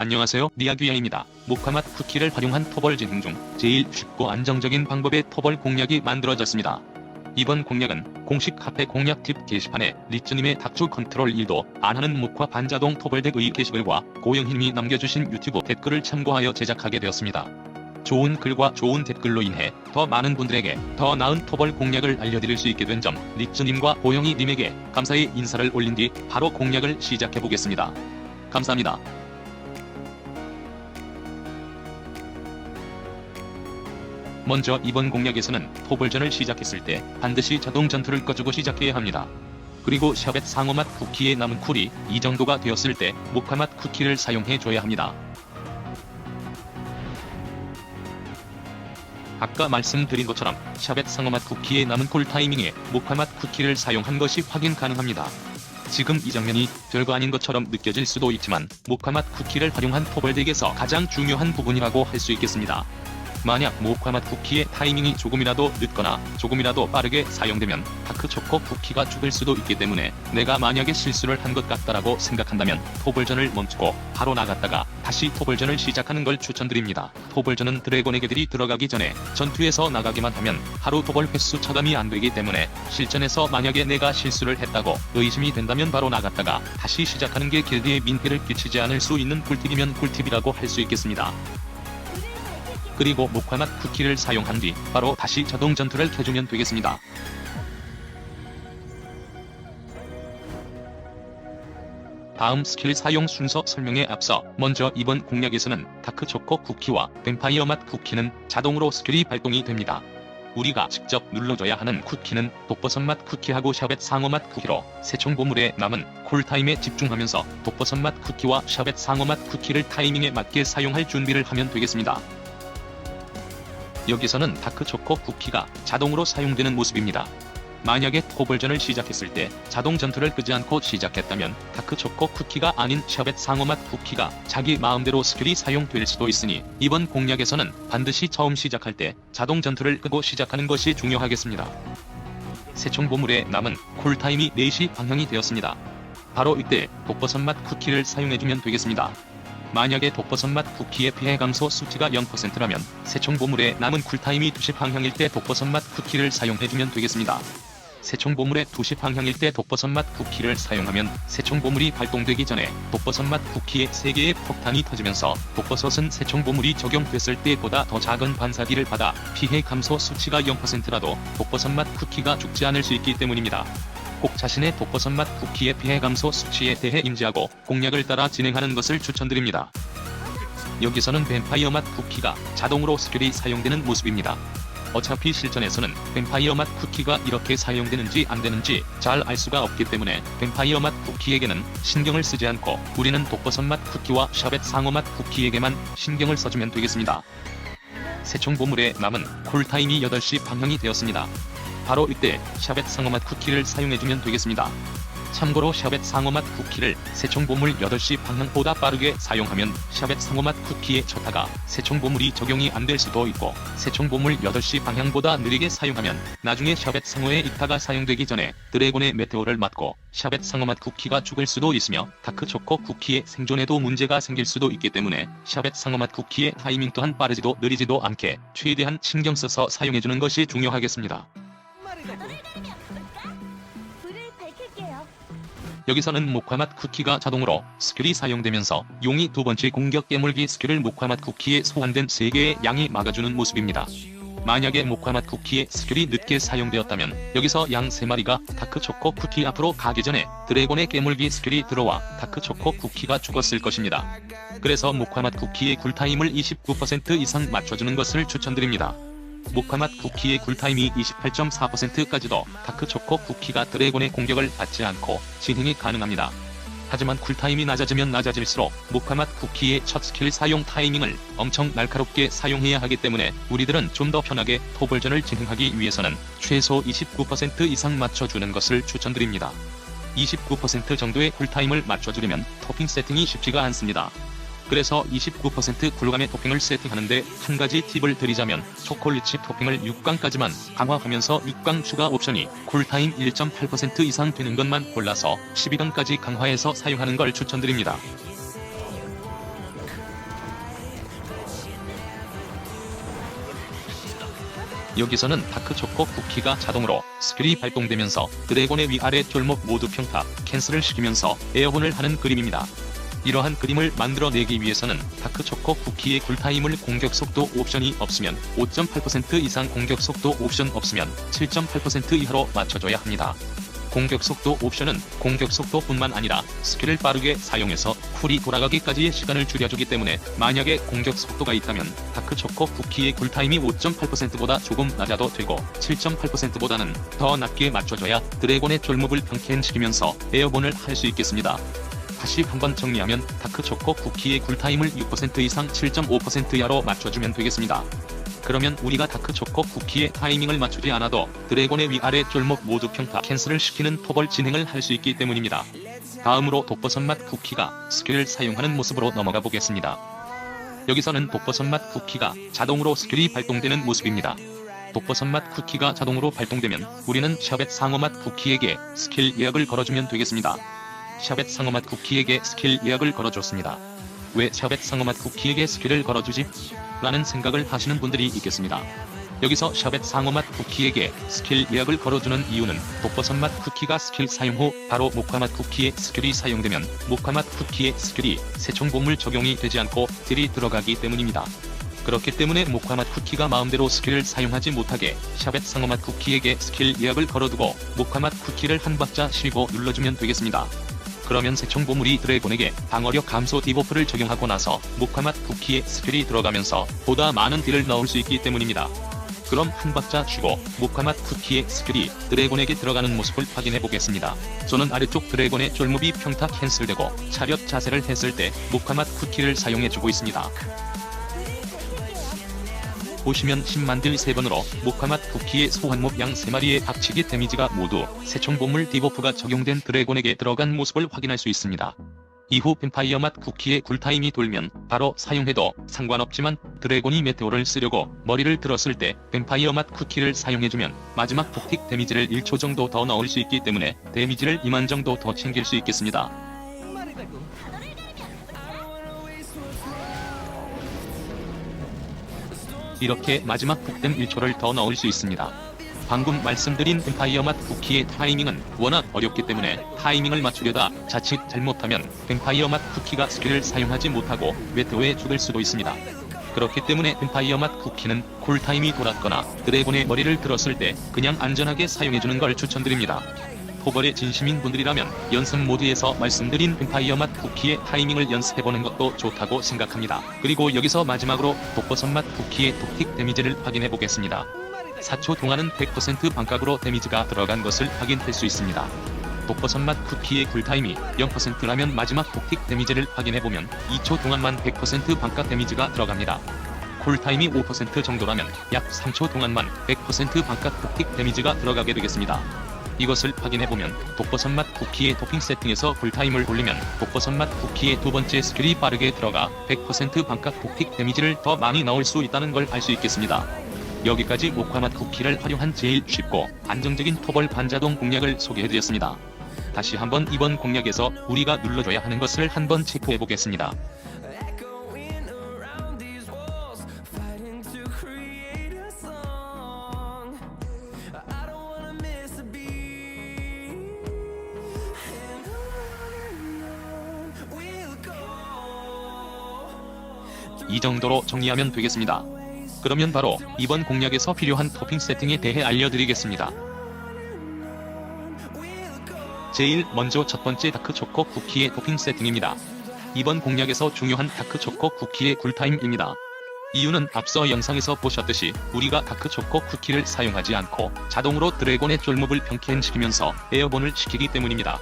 안녕하세요 니아귀야입니다. 모카맛 쿠키를 활용한 토벌 진행 중 제일 쉽고 안정적인 방법의 토벌 공략이 만들어졌습니다. 이번 공략은 공식 카페 공략 팁 게시판에 리츠님의 닥주 컨트롤 1도 안하는 모카 반자동 토벌덱의 게시글과 고영희님이 남겨주신 유튜브 댓글을 참고하여 제작하게 되었습니다. 좋은 글과 좋은 댓글로 인해 더 많은 분들에게 더 나은 토벌 공략을 알려드릴 수 있게 된 점 리츠님과 고영희님에게 감사의 인사를 올린 뒤 바로 공략을 시작해보겠습니다. 감사합니다. 먼저 이번 공략에서는 토벌전을 시작했을 때 반드시 자동 전투를 꺼주고 시작해야 합니다. 그리고 샤벳 상어맛 쿠키에 남은 쿨이 이 정도가 되었을 때 모카맛 쿠키를 사용해 줘야 합니다. 아까 말씀드린 것처럼 샤벳 상어맛 쿠키에 남은 쿨 타이밍에 모카맛 쿠키를 사용한 것이 확인 가능합니다. 지금 이 장면이 별거 아닌 것처럼 느껴질 수도 있지만 모카맛 쿠키를 활용한 토벌덱에서 가장 중요한 부분이라고 할 수 있겠습니다. 만약 모카맛 쿠키의 타이밍이 조금이라도 늦거나 조금이라도 빠르게 사용되면 다크초코 쿠키가 죽을 수도 있기 때문에 내가 만약에 실수를 한 것 같다라고 생각한다면 토벌전을 멈추고 바로 나갔다가 다시 토벌전을 시작하는 걸 추천드립니다. 토벌전은 드래곤의 개들이 들어가기 전에 전투에서 나가기만 하면 하루 토벌 횟수 차감이 안 되기 때문에 실전에서 만약에 내가 실수를 했다고 의심이 된다면 바로 나갔다가 다시 시작하는 게 길드에 민폐를 끼치지 않을 수 있는 꿀팁이면 꿀팁이라고 할 수 있겠습니다. 그리고 목화맛 쿠키를 사용한 뒤 바로 다시 자동 전투를 켜주면 되겠습니다. 다음 스킬 사용 순서 설명에 앞서 먼저 이번 공략에서는 다크초코 쿠키와 뱀파이어 맛 쿠키는 자동으로 스킬이 발동이 됩니다. 우리가 직접 눌러줘야 하는 쿠키는 독버섯 맛 쿠키하고 샤벳 상어 맛 쿠키로 새총 보물에 남은 쿨타임에 집중하면서 독버섯 맛 쿠키와 샤벳 상어 맛 쿠키를 타이밍에 맞게 사용할 준비를 하면 되겠습니다. 여기서는 다크초코 쿠키가 자동으로 사용되는 모습입니다. 만약에 토벌전을 시작했을 때 자동 전투를 끄지 않고 시작했다면 다크초코 쿠키가 아닌 샤벳 상어맛 쿠키가 자기 마음대로 스킬이 사용될 수도 있으니 이번 공략에서는 반드시 처음 시작할 때 자동 전투를 끄고 시작하는 것이 중요하겠습니다. 새총 보물에 남은 쿨타임이 4시 방향이 되었습니다. 바로 이때 독버섯맛 쿠키를 사용해주면 되겠습니다. 만약에 독버섯맛 쿠키의 피해 감소 수치가 0%라면 새총 보물에 남은 쿨타임이 2시 방향일 때 독버섯맛 쿠키를 사용해주면 되겠습니다. 새총 보물의 2시 방향일 때 독버섯맛 쿠키를 사용하면 새총 보물이 발동되기 전에 독버섯맛 쿠키의 3개의 폭탄이 터지면서 독버섯은 새총 보물이 적용됐을 때보다 더 작은 반사기를 받아 피해 감소 수치가 0%라도 독버섯맛 쿠키가 죽지 않을 수 있기 때문입니다. 꼭 자신의 독버섯 맛 쿠키의 피해 감소 수치에 대해 인지하고 공략을 따라 진행하는 것을 추천드립니다. 여기서는 뱀파이어 맛 쿠키가 자동으로 스킬이 사용되는 모습입니다. 어차피 실전에서는 뱀파이어 맛 쿠키가 이렇게 사용되는지 안 되는지 잘 알 수가 없기 때문에 뱀파이어 맛 쿠키에게는 신경을 쓰지 않고 우리는 독버섯 맛 쿠키와 샤벳 상어 맛 쿠키에게만 신경을 써주면 되겠습니다. 새총 보물에 남은 쿨타임이 8시 방향이 되었습니다. 바로 이때 샤벳 상어맛 쿠키를 사용해주면 되겠습니다. 참고로 샤벳 상어맛 쿠키를 새총 보물 8시 방향보다 빠르게 사용하면 샤벳 상어맛 쿠키의 초타가 새총 보물이 적용이 안 될 수도 있고 새총 보물 8시 방향보다 느리게 사용하면 나중에 샤벳 상어의 이타가 사용되기 전에 드래곤의 메테오를 맞고 샤벳 상어맛 쿠키가 죽을 수도 있으며 다크초코 쿠키의 생존에도 문제가 생길 수도 있기 때문에 샤벳 상어맛 쿠키의 타이밍 또한 빠르지도 느리지도 않게 최대한 신경 써서 사용해주는 것이 중요하겠습니다. 여기서는 목화맛 쿠키가 자동으로 스킬이 사용되면서 용이 두 번째 공격 깨물기 스킬을 목화맛 쿠키에 소환된 3개의 양이 막아주는 모습입니다. 만약에 목화맛 쿠키의 스킬이 늦게 사용되었다면 여기서 양 3마리가 다크초코 쿠키 앞으로 가기 전에 드래곤의 깨물기 스킬이 들어와 다크초코 쿠키가 죽었을 것입니다. 그래서 목화맛 쿠키의 굴타임을 29% 이상 맞춰주는 것을 추천드립니다. 모카맛 쿠키의 굴타임이 28.4%까지도 다크초코 쿠키가 드래곤의 공격을 받지 않고 진행이 가능합니다. 하지만 쿨타임이 낮아지면 낮아질수록 모카맛 쿠키의 첫 스킬 사용 타이밍을 엄청 날카롭게 사용해야 하기 때문에 우리들은 좀 더 편하게 토벌전을 진행하기 위해서는 최소 29% 이상 맞춰주는 것을 추천드립니다. 29% 정도의 쿨타임을 맞춰주려면 토핑 세팅이 쉽지가 않습니다. 그래서 29% 굴감의 토핑을 세팅하는데 한 가지 팁을 드리자면 초콜릿칩 토핑을 6강까지만 강화하면서 6강 추가 옵션이 쿨타임 1.8% 이상 되는 것만 골라서 12강까지 강화해서 사용하는 걸 추천드립니다. 여기서는 다크초코 쿠키가 자동으로 스킬이 발동되면서 드래곤의 위아래 쫄목 모두 평타, 캔슬을 시키면서 에어본을 하는 그림입니다. 이러한 그림을 만들어내기 위해서는 다크초코 쿠키의 쿨타임을 공격 속도 옵션이 없으면 5.8% 이상 공격 속도 옵션 없으면 7.8% 이하로 맞춰줘야 합니다. 공격 속도 옵션은 공격 속도뿐만 아니라 스킬을 빠르게 사용해서 쿨이 돌아가기까지의 시간을 줄여주기 때문에 만약에 공격 속도가 있다면 다크초코 쿠키의 쿨타임이 5.8%보다 조금 낮아도 되고 7.8%보다는 더 낮게 맞춰줘야 드래곤의 쫄목을 평캔시키면서 에어본을 할 수 있겠습니다. 다시 한번 정리하면 다크 초코 쿠키의 쿨타임을 6% 이상 7.5% 이하로 맞춰주면 되겠습니다. 그러면 우리가 다크 초코 쿠키의 타이밍을 맞추지 않아도 드래곤의 위아래 쫄목 모두 평타 캔슬을 시키는 토벌 진행을 할 수 있기 때문입니다. 다음으로 독버섯맛 쿠키가 스킬을 사용하는 모습으로 넘어가 보겠습니다. 여기서는 독버섯맛 쿠키가 자동으로 스킬이 발동되는 모습입니다. 독버섯맛 쿠키가 자동으로 발동되면 우리는 샤벳 상어맛 쿠키에게 스킬 예약을 걸어주면 되겠습니다. 샤벳 상어맛 쿠키에게 스킬 예약을 걸어줬습니다. 왜 샤벳 상어맛 쿠키에게 스킬을 걸어주지? 라는 생각을 하시는 분들이 있겠습니다. 여기서 샤벳 상어맛 쿠키에게 스킬 예약을 걸어주는 이유는 독버섯맛 쿠키가 스킬 사용 후 바로 모카맛 쿠키의 스킬이 사용되면 모카맛 쿠키의 스킬이 새총bom을 적용이 되지 않고 딜이 들어가기 때문입니다. 그렇기 때문에 모카맛 쿠키가 마음대로 스킬을 사용하지 못하게 샤벳 상어맛 쿠키에게 스킬 예약을 걸어두고 모카맛 쿠키를 한 박자 쉬고 눌러주면 되겠습니다. 그러면 새총보물이 드래곤에게 방어력 감소 디버프를 적용하고 나서 모카맛 쿠키의 스킬이 들어가면서 보다 많은 딜을 넣을 수 있기 때문입니다. 그럼 한 박자 쉬고 모카맛 쿠키의 스킬이 드래곤에게 들어가는 모습을 확인해 보겠습니다. 저는 아래쪽 드래곤의 쫄무비 평타 캔슬되고 차렷 자세를 했을 때 모카맛 쿠키를 사용해 주고 있습니다. 보시면 10만 딜 3번으로 모카맛 쿠키의 소환몹 양 3마리의 박치기 데미지가 모두 새총보물 디버프가 적용된 드래곤에게 들어간 모습을 확인할 수 있습니다. 이후 뱀파이어 맛 쿠키의 굴타임이 돌면 바로 사용해도 상관없지만 드래곤이 메테오를 쓰려고 머리를 들었을 때 뱀파이어 맛 쿠키를 사용해주면 마지막 폭틱 데미지를 1초 정도 더 넣을 수 있기 때문에 데미지를 2만 정도 더 챙길 수 있겠습니다. 이렇게 마지막 폭댐 1초를 더 넣을 수 있습니다. 방금 말씀드린 뱀파이어 맛 쿠키의 타이밍은 워낙 어렵기 때문에 타이밍을 맞추려다 자칫 잘못하면 뱀파이어 맛 쿠키가 스킬을 사용하지 못하고 메테오에 죽을 수도 있습니다. 그렇기 때문에 뱀파이어 맛 쿠키는 쿨타임이 돌았거나 드래곤의 머리를 들었을 때 그냥 안전하게 사용해주는 걸 추천드립니다. 포벌의 진심인 분들이라면 연습 모드에서 말씀드린 뱀파이어 맛 쿠키의 타이밍을 연습해보는 것도 좋다고 생각합니다. 그리고 여기서 마지막으로 독버섯 맛 쿠키의 독틱 데미지를 확인해보겠습니다. 4초 동안은 100% 반각으로 데미지가 들어간 것을 확인할 수 있습니다. 독버섯 맛 쿠키의 쿨타임이 0%라면 마지막 독틱 데미지를 확인해보면 2초 동안만 100% 반각 데미지가 들어갑니다. 쿨타임이 5% 정도라면 약 3초 동안만 100% 반각 독틱 데미지가 들어가게 되겠습니다. 이것을 확인해보면 독버섯 맛 쿠키의 토핑 세팅에서 쿨타임을 올리면 독버섯 맛 쿠키의 두 번째 스킬이 빠르게 들어가 100% 반각 독틱 데미지를 더 많이 넣을 수 있다는 걸 알 수 있겠습니다. 여기까지 모카맛 쿠키를 활용한 제일 쉽고 안정적인 토벌 반자동 공략을 소개해드렸습니다. 다시 한번 이번 공략에서 우리가 눌러줘야 하는 것을 한번 체크해보겠습니다. 이 정도로 정리하면 되겠습니다. 그러면 바로 이번 공략에서 필요한 토핑 세팅에 대해 알려드리겠습니다. 제일 먼저 첫 번째 다크초코 쿠키의 토핑 세팅입니다. 이번 공략에서 중요한 다크초코 쿠키의 쿨타임입니다. 이유는 앞서 영상에서 보셨듯이 우리가 다크초코 쿠키를 사용하지 않고 자동으로 드래곤의 쫄목을 평캔시키면서 에어본을 시키기 때문입니다.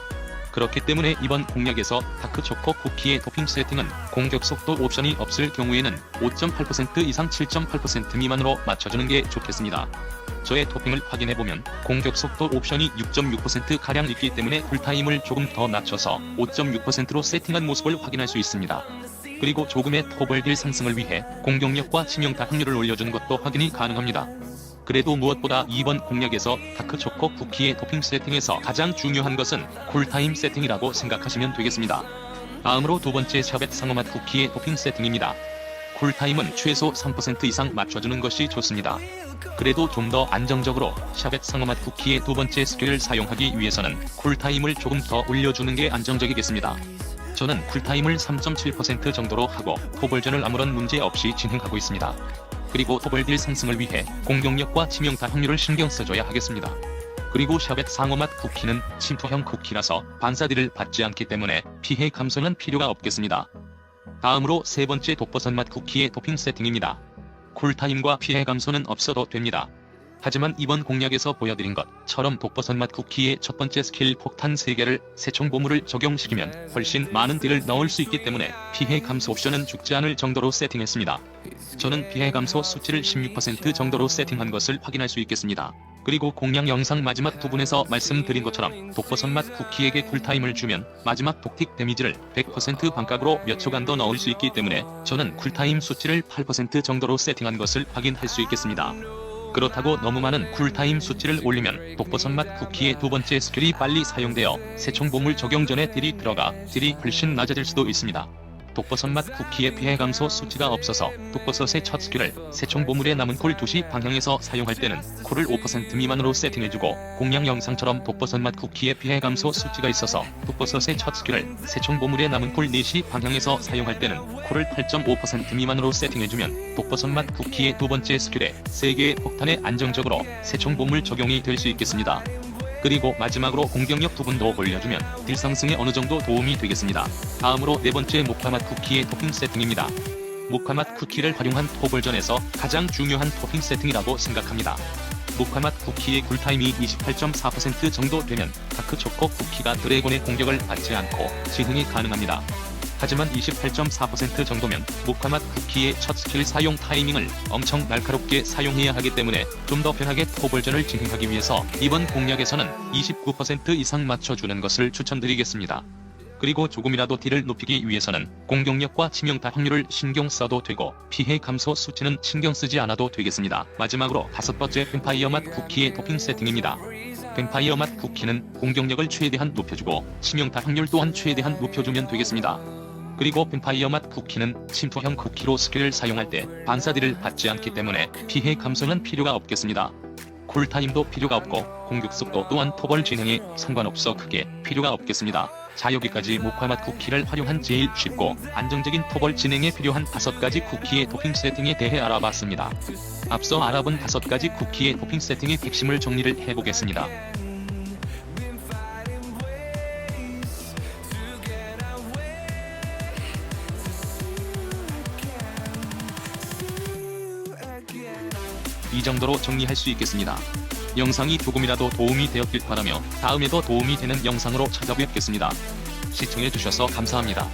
그렇기 때문에 이번 공략에서 다크 초코 쿠키의 토핑 세팅은 공격 속도 옵션이 없을 경우에는 5.8% 이상 7.8% 미만으로 맞춰주는 게 좋겠습니다. 저의 토핑을 확인해보면 공격 속도 옵션이 6.6%가량 있기 때문에 쿨타임을 조금 더 낮춰서 5.6%로 세팅한 모습을 확인할 수 있습니다. 그리고 조금의 토벌딜 상승을 위해 공격력과 치명타 확률을 올려준 것도 확인이 가능합니다. 그래도 무엇보다 이번 공략에서 다크초코 쿠키의 토핑 세팅에서 가장 중요한 것은 쿨타임 세팅이라고 생각하시면 되겠습니다. 다음으로 두 번째 샤벳 상어맛 쿠키의 토핑 세팅입니다. 쿨타임은 최소 3% 이상 맞춰주는 것이 좋습니다. 그래도 좀 더 안정적으로 샤벳 상어맛 쿠키의 두 번째 스킬을 사용하기 위해서는 쿨타임을 조금 더 올려주는 게 안정적이겠습니다. 저는 쿨타임을 3.7% 정도로 하고 토벌전을 아무런 문제 없이 진행하고 있습니다. 그리고 토벌딜 상승을 위해 공격력과 치명타 확률을 신경 써줘야 하겠습니다. 그리고 샤벳 상어맛 쿠키는 침투형 쿠키라서 반사딜을 받지 않기 때문에 피해 감소는 필요가 없겠습니다. 다음으로 세 번째 독버섯맛 쿠키의 토핑 세팅입니다. 쿨타임과 피해 감소는 없어도 됩니다. 하지만 이번 공략에서 보여드린 것처럼 독버섯맛 쿠키의 첫 번째 스킬 폭탄 3개를 세총 보물을 적용시키면 훨씬 많은 딜을 넣을 수 있기 때문에 피해 감소 옵션은 죽지 않을 정도로 세팅했습니다. 저는 피해 감소 수치를 16% 정도로 세팅한 것을 확인할 수 있겠습니다. 그리고 공략 영상 마지막 부분에서 말씀드린 것처럼 독버섯맛 쿠키에게 쿨타임을 주면 마지막 독틱 데미지를 100% 반값으로 몇 초간 더 넣을 수 있기 때문에 저는 쿨타임 수치를 8% 정도로 세팅한 것을 확인할 수 있겠습니다. 그렇다고 너무 많은 쿨타임 수치를 올리면 독버섯 맛 쿠키의 두 번째 스킬이 빨리 사용되어 세총 보물 적용 전에 딜이 들어가 딜이 훨씬 낮아질 수도 있습니다. 독버섯맛 쿠키의 피해 감소 수치가 없어서 독버섯의 첫 스킬을 세총 보물에 남은 콜 2시 방향에서 사용할 때는 콜을 5% 미만으로 세팅해주고 공략 영상처럼 독버섯맛 쿠키의 피해 감소 수치가 있어서 독버섯의 첫 스킬을 세총 보물에 남은 콜 4시 방향에서 사용할 때는 콜을 8.5% 미만으로 세팅해주면 독버섯맛 쿠키의 두 번째 스킬에 3개의 폭탄에 안정적으로 세총 보물 적용이 될 수 있겠습니다. 그리고 마지막으로 공격력 부분도 올려주면 딜 상승에 어느 정도 도움이 되겠습니다. 다음으로 네 번째 모카맛 쿠키의 토핑 세팅입니다. 모카맛 쿠키를 활용한 토벌전에서 가장 중요한 토핑 세팅이라고 생각합니다. 모카맛 쿠키의 쿨타임이 28.4% 정도 되면 다크초코 쿠키가 드래곤의 공격을 받지 않고 진행이 가능합니다. 하지만 28.4% 정도면 모카맛 쿠키의 첫 스킬 사용 타이밍을 엄청 날카롭게 사용해야 하기 때문에 좀 더 편하게 토벌전을 진행하기 위해서 이번 공략에서는 29% 이상 맞춰주는 것을 추천드리겠습니다. 그리고 조금이라도 딜을 높이기 위해서는 공격력과 치명타 확률을 신경 써도 되고 피해 감소 수치는 신경 쓰지 않아도 되겠습니다. 마지막으로 다섯 번째 뱀파이어 맛 쿠키의 토핑 세팅입니다. 뱀파이어 맛 쿠키는 공격력을 최대한 높여주고 치명타 확률 또한 최대한 높여주면 되겠습니다. 그리고 뱀파이어 맛 쿠키는 침투형 쿠키로 스킬을 사용할 때 반사딜을 받지 않기 때문에 피해 감소는 필요가 없겠습니다. 쿨타임도 필요가 없고 공격 속도 또한 토벌 진행에 상관없어 크게 필요가 없겠습니다. 자 여기까지 모카맛 쿠키를 활용한 제일 쉽고 안정적인 토벌 진행에 필요한 다섯 가지 쿠키의 토핑 세팅에 대해 알아봤습니다. 앞서 알아본 다섯 가지 쿠키의 토핑 세팅의 핵심을 정리를 해보겠습니다. 이 정도로 정리할 수 있겠습니다. 영상이 조금이라도 도움이 되었길 바라며 다음에도 도움이 되는 영상으로 찾아뵙겠습니다. 시청해주셔서 감사합니다.